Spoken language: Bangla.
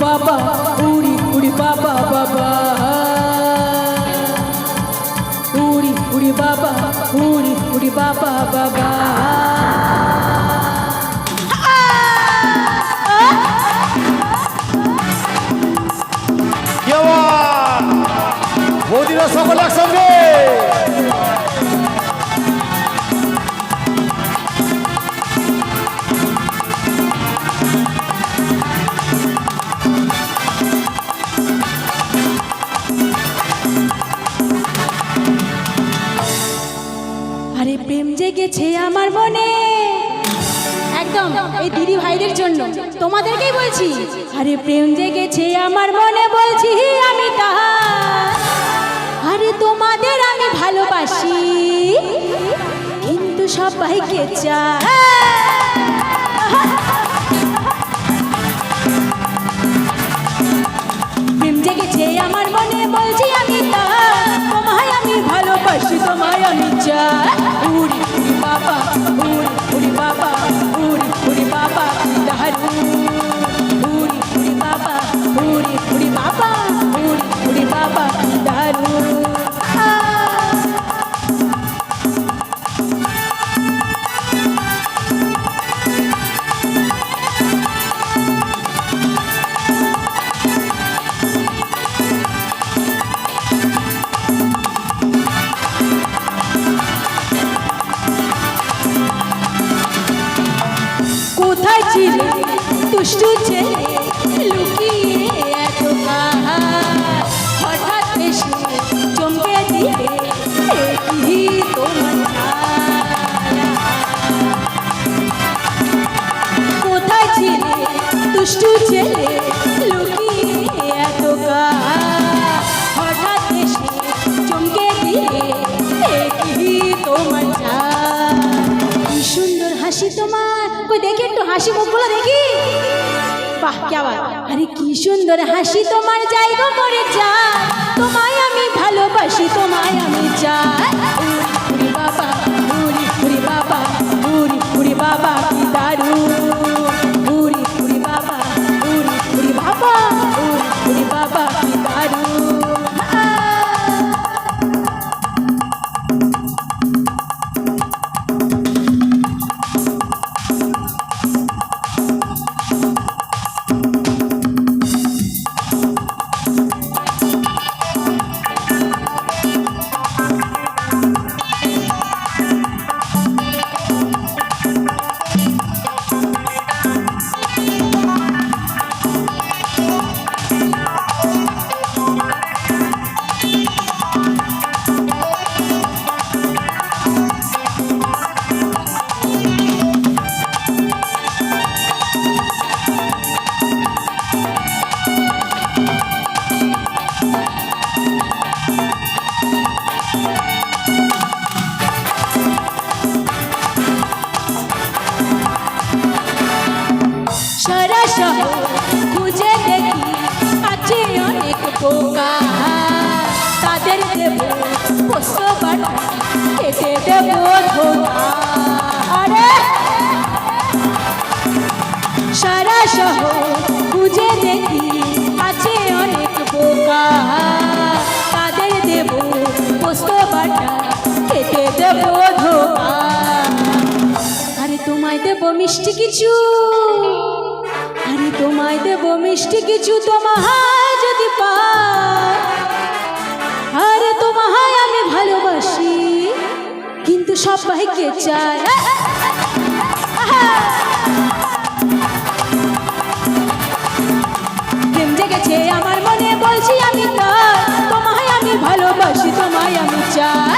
বাবা, উড়ি উড়ি বাবা বাবা। উড়ি উড়ি বাবা, উড়ি উড়ি বাবা বাবা। বৌদিরা সকল একসঙ্গে। জেগেছে আমার মনে। একদম, এই দিদি ভাইদের জন্য। তোমাদেরকেই বলছি। আরে প্রেম জেগেছে আমার মনে বলছি আমি তাহা। আরে তোমাদের আমি ভালোবাসি। কিন্তু সবাইকে প্রেম জেগেছে আমার মনে বলছি আমি তার তোমায় আমি ভালোবাসি, তোমায় আমি চাই। উড়ি দুষ্টু হাসি তোমার। কই দেখি একটু হাসি মুখগুলো দেখি। বাহ, কে আবার আরে কি সুন্দর হাসি তোমার যাই গো মরে যা তোমায় আমি ভালোবাসি আরে তোমায় দেব মিষ্টি কিছু। আরে তোমায় দেব মিষ্টি কিছু তোমায় যদি আরে তোমায় আমি ভালোবাসি, কিন্তু সবাইকে চাই। প্রেম জেগেছে আমার মনে, বলছি আমি তোমায় আমি ভালোবাসি, তোমায় আমি চাই।